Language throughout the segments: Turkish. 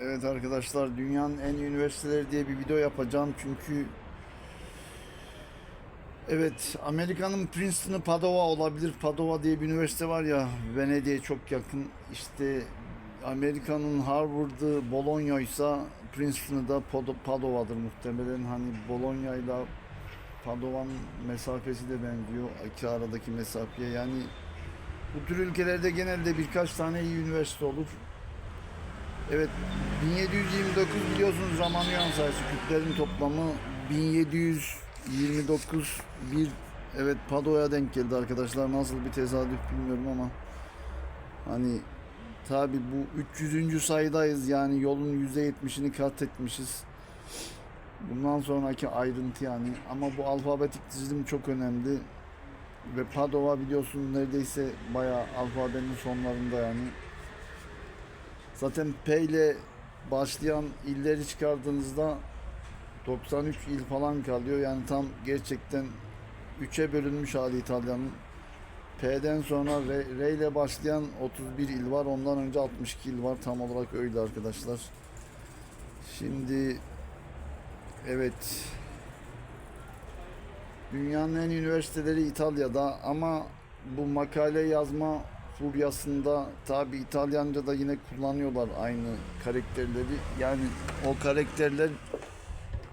Evet arkadaşlar dünyanın en iyi üniversiteleri diye bir video yapacağım çünkü Evet Amerika'nın Princeton'ı Padova olabilir. Padova diye bir üniversite var ya Venedik'e çok yakın. İşte Amerika'nın Harvard'ı Bologna ise Princeton'ı da Pado- Padova'dır muhtemelen. Hani Bologna ile Padova'nın mesafesi de benziyor. İki aradaki mesafeye yani bu tür ülkelerde genelde birkaç tane iyi üniversite olur. Evet 1729 biliyorsunuz Ramanyan sayısı kütlerin toplamı 1729 bir evet Padova'ya denk geldi arkadaşlar nasıl bir tesadüf bilmiyorum ama hani tabi bu 300. sayıdayız yani yolun %70'ini kat etmişiz. Bundan sonraki ayrıntı yani ama bu alfabetik dizilim çok önemli ve Padova biliyorsunuz neredeyse bayağı alfabenin sonlarında yani. Zaten P ile başlayan illeri çıkardığınızda 93 il falan kalıyor. Yani tam gerçekten 3'e bölünmüş hali İtalya'nın. P'den sonra R, R ile başlayan 31 il var. Ondan önce 62 il var. Tam olarak öyle arkadaşlar. Şimdi evet dünyanın en üniversiteleri İtalya'da ama bu makale yazma furyasında tabi İtalyanca'da yine kullanıyorlar aynı karakterleri. Yani o karakterler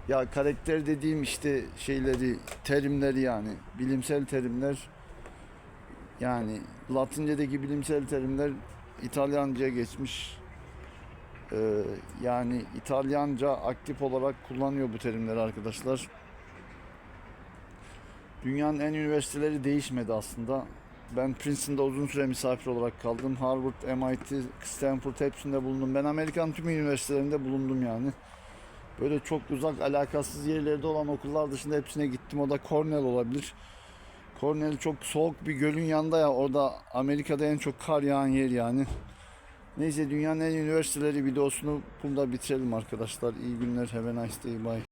ya karakter dediğim işte şeyleri, terimleri yani bilimsel terimler yani Latince'deki bilimsel terimler İtalyanca'ya geçmiş. Ee, yani İtalyanca aktif olarak kullanıyor bu terimleri arkadaşlar. Dünyanın en üniversiteleri değişmedi aslında. Ben Princeton'da uzun süre misafir olarak kaldım. Harvard, MIT, Stanford hepsinde bulundum. Ben Amerikan tüm üniversitelerinde bulundum yani. Böyle çok uzak alakasız yerlerde olan okullar dışında hepsine gittim. O da Cornell olabilir. Cornell çok soğuk bir gölün yanında ya. Orada Amerika'da en çok kar yağan yer yani. Neyse dünyanın en üniversiteleri videosunu burada bitirelim arkadaşlar. İyi günler. Have a nice day. Bye.